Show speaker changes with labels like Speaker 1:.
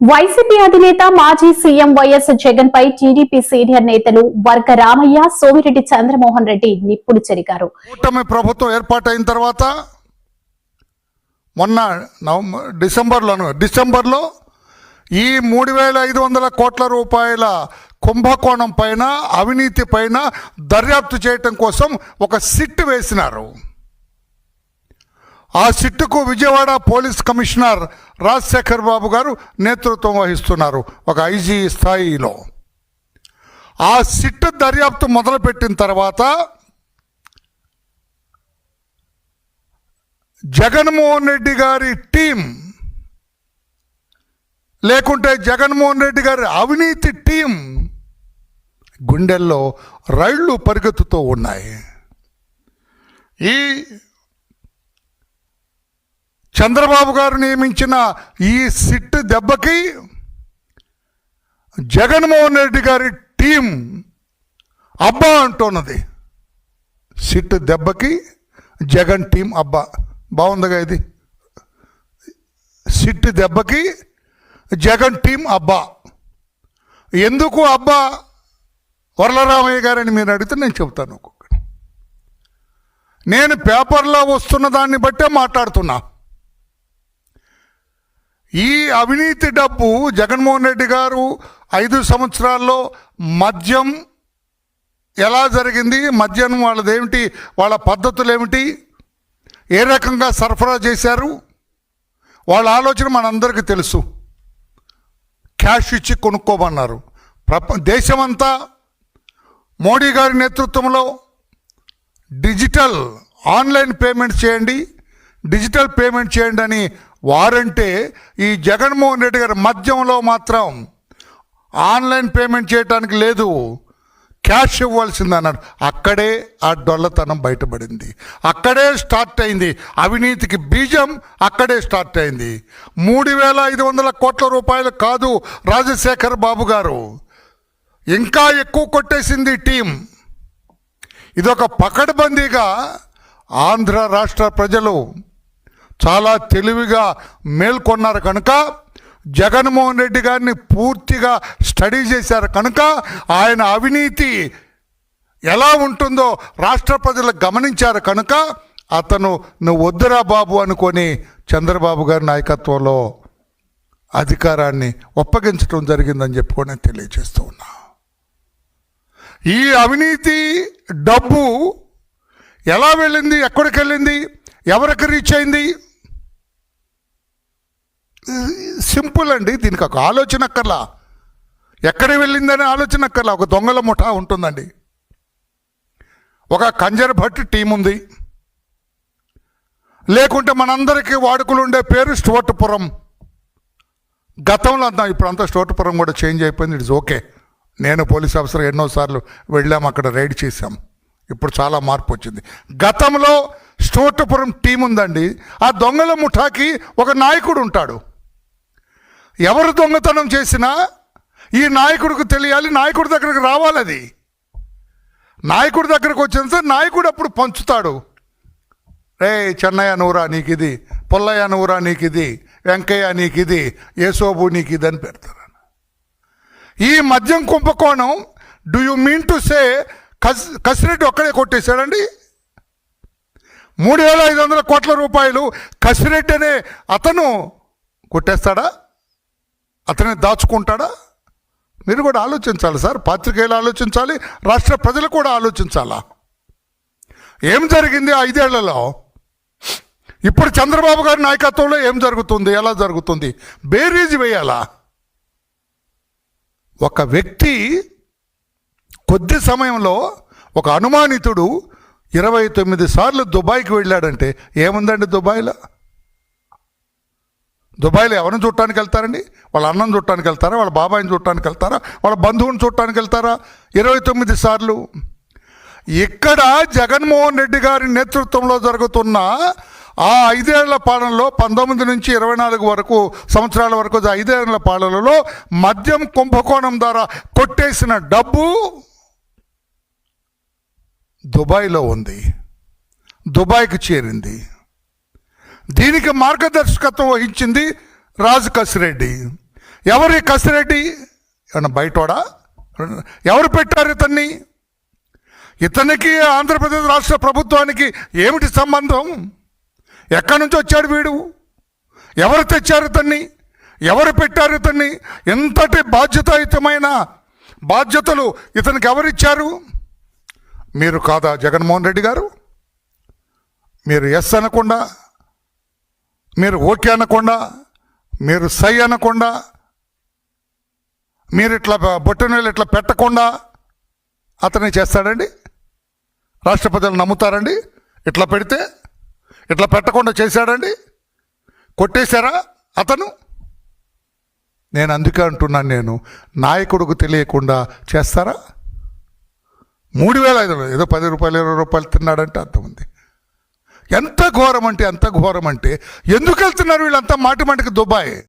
Speaker 1: YCP అధినేత మాజీ CM YS Jagan పై టీడీపీ సీనియర్ నేతలు వర్గ రామయ్య సోమిరెడ్డి చంద్రమోహన్ రెడ్డి నిప్పులు చెరిగారు.
Speaker 2: కూటమి ప్రభుత్వం ఏర్పాటైన తర్వాత మొన్న నవంబర్ డిసెంబర్లోను డిసెంబర్లో ఈ మూడు వేల ఐదు వందల కోట్ల రూపాయల కుంభకోణం పైన అవినీతి పైన దర్యాప్తు చేయటం కోసం ఒక సిట్ వేసినారు. ఆ సిట్టుకు విజయవాడ పోలీస్ కమిషనర్ రాజశేఖర్ బాబు గారు నేతృత్వం వహిస్తున్నారు ఒక ఐజీ స్థాయిలో. ఆ సిట్టు దర్యాప్తు మొదలుపెట్టిన తర్వాత జగన్మోహన్ రెడ్డి గారి టీం లేకుంటే జగన్మోహన్ రెడ్డి గారి అవినీతి టీం గుండెల్లో రైళ్ళు పరిగెత్తుతూ ఉన్నాయి. ఈ చంద్రబాబు గారు నియమించిన ఈ సిట్ దెబ్బకి జగన్మోహన్ రెడ్డి గారి టీం అబ్బా అంటున్నది. సిట్ దెబ్బకి జగన్ టీం అబ్బా. బాగుందిగా ఇది? సిట్ దెబ్బకి జగన్ టీం అబ్బా. ఎందుకు అబ్బా? వరలరామయ్య గారని మీరు అడిగితే నేను చెబుతాను ఒక్కొక్కటి. నేను పేపర్లో వస్తున్న దాన్ని బట్టే మాట్లాడుతున్నా. ఈ అవినీతి డబ్బు జగన్మోహన్ రెడ్డి గారు ఐదు సంవత్సరాల్లో మద్యం ఎలా జరిగింది? మద్యం వాళ్ళదేమిటి? వాళ్ళ పద్ధతులు ఏమిటి ఏ రకంగా సరఫరా చేశారు? వాళ్ళ ఆలోచన మనందరికీ తెలుసు. క్యాష్ ఇచ్చి కొనుక్కోమన్నారు. ప్రప దేశమంతా మోడీ గారి నేతృత్వంలో డిజిటల్ ఆన్లైన్ పేమెంట్ చేయండి. డిజిటల్ పేమెంట్ చేయండి అని వారంటే ఈ జగన్మోహన్ రెడ్డి గారి మద్యంలో మాత్రం ఆన్లైన్ పేమెంట్ చేయడానికి లేదు. క్యాష్ ఇవ్వాల్సింది అన్నాడు. అక్కడే ఆ డొల్లతనం బయటపడింది. అక్కడే స్టార్ట్ అయింది. అవినీతికి బీజం అక్కడే స్టార్ట్ అయింది. మూడు వేల ఐదు వందల కోట్ల రూపాయలు కాదు రాజశేఖర్ బాబు గారు. ఇంకా ఎక్కువ కొట్టేసింది టీం. ఇదొక పకడ్బందీగా ఆంధ్ర రాష్ట్ర ప్రజలు చాలా తెలివిగా మేల్కొన్నారు కనుక జగన్మోహన్ రెడ్డి గారిని పూర్తిగా స్టడీ చేశారు కనుక ఆయన అవినీతి ఎలా ఉంటుందో రాష్ట్ర ప్రజలు గమనించారు కనుక అతను నువ్వు వద్దురా బాబు అనుకొని చంద్రబాబు గారి నాయకత్వంలో అధికారాన్ని ఒప్పగించడం జరిగిందని చెప్పుకొని నేను తెలియజేస్తూ ఉన్నా. ఈ అవినీతి డబ్బు ఎలా వెళ్ళింది ఎక్కడికి వెళ్ళింది ఎవరికి రీచ్ అయింది? సింపుల్ అండి దీనికి ఒక ఆలోచన అక్కర్లా. ఎక్కడ వెళ్ళిందనే ఆలోచన అక్కర్లా. ఒక దొంగల ముఠా ఉంటుందండి. ఒక కంజర్ భట్ టీం ఉంది. లేకుంటే మనందరికీ వాడుకలు ఉండే పేరు స్టోటుపురం గతంలో అంతా ఇప్పుడు అంతా స్టోటుపురం కూడా చేంజ్ అయిపోయింది. ఇట్స్ ఓకే నేను పోలీస్ ఆఫీసర్ ఎన్నోసార్లు వెళ్ళాము అక్కడ రైడ్ చేశాం. ఇప్పుడు చాలా మార్పు వచ్చింది. గతంలో స్టోటుపురం టీం ఉందండి ఆ దొంగల ముఠాకి ఒక నాయకుడు ఉంటాడు. ఎవరు దొంగతనం చేసినా ఈ నాయకుడికి తెలియాలి నాయకుడి దగ్గరకు రావాలి అది. నాయకుడి దగ్గరకు వచ్చిన నాయకుడు అప్పుడు పంచుతాడు. రే చెన్నయ్య నూరా నీకు ఇది పుల్లయ్య నూరా నీకు ఇది వెంకయ్య నీకు ఇది యేసోబు నీకు ఇది అని పెడతారు ఈ మద్యం కుంభకోణం do you mean to say కస్ కసిరెడ్డి ఒక్కడే కొట్టేశాడండి? మూడు వేల ఐదు వందల కోట్ల రూపాయలు కసిరెడ్డి అనే అతను కొట్టేస్తాడా? అతనే దాచుకుంటాడా? మీరు కూడా ఆలోచించాలి సార్. పాత్రికేయులు ఆలోచించాలి రాష్ట్ర ప్రజలు కూడా ఆలోచించాలా? ఏం జరిగింది ఐదేళ్ళలో? ఇప్పుడు చంద్రబాబు గారి నాయకత్వంలో ఏం జరుగుతుంది? ఎలా జరుగుతుంది? బేరీజ్ వేయాలా? ఒక వ్యక్తి కొద్ది సమయంలో ఒక అనుమానితుడు ఇరవై తొమ్మిది సార్లు దుబాయ్కి వెళ్ళాడంటే ఏముందండి దుబాయ్లో? దుబాయ్లో ఎవరిని చూడటానికి వెళ్తారండి? వాళ్ళ అన్నం చూడటానికి వెళ్తారా? వాళ్ళ బాబాయిని చూడటానికి వెళ్తారా? వాళ్ళ బంధువుని చూడటానికి వెళ్తారా? ఇరవై తొమ్మిది సార్లు. ఇక్కడ జగన్మోహన్ రెడ్డి గారి నేతృత్వంలో జరుగుతున్న ఆ ఐదేళ్ళ పాలనలో పంతొమ్మిది నుంచి ఇరవై నాలుగు వరకు సంవత్సరాల వరకు ఐదేళ్ళ పాలనలో మద్యం కుంభకోణం ద్వారా కొట్టేసిన డబ్బు దుబాయ్లో ఉంది. దుబాయ్కి చేరింది. దీనికి మార్గదర్శకత్వం వహించింది రాజు కసిరెడ్డి. ఎవరి కసిరెడ్డి? ఏమన్నా బయటోడా ఎవరు పెట్టారు ఇతన్ని? ఇతనికి ఆంధ్రప్రదేశ్ రాష్ట్ర ప్రభుత్వానికి ఏమిటి సంబంధం? ఎక్కడి నుంచి వచ్చాడు వీడు? ఎవరు తెచ్చారు ఇతన్ని? ఎవరు పెట్టారు ఇతన్ని? ఎంతటి బాధ్యతాయుతమైన బాధ్యతలు ఇతనికి ఎవరిచ్చారు? మీరు కాదా జగన్మోహన్ రెడ్డి గారు? మీరు ఎస్ అనకుండా మీరు ఓకే అనకుండా మీరు సై అనకుండా మీరు ఇట్లా బొట్టనీళ్ళు ఇట్లా పెట్టకుండా అతనే చేస్తాడండి? రాష్ట్ర ప్రజలు నమ్ముతారండి? ఇట్లా పెడితే ఇట్లా పెట్టకుండా చేశాడండి? కొట్టేశారా అతను? నేను అందుకే అంటున్నాను నేను నాయకుడికి తెలియకుండా చేస్తారా? మూడు వేల ఐదు వందలు. ఏదో పది రూపాయలు ఇరవై రూపాయలు తిన్నాడంటే అర్థం ఉంది. ఎంత ఘోరం అంటే ఎంత ఘోరం అంటే ఎందుకు వెళ్తున్నారు వీళ్ళంతా మాటి మాటికి దుబాయ్?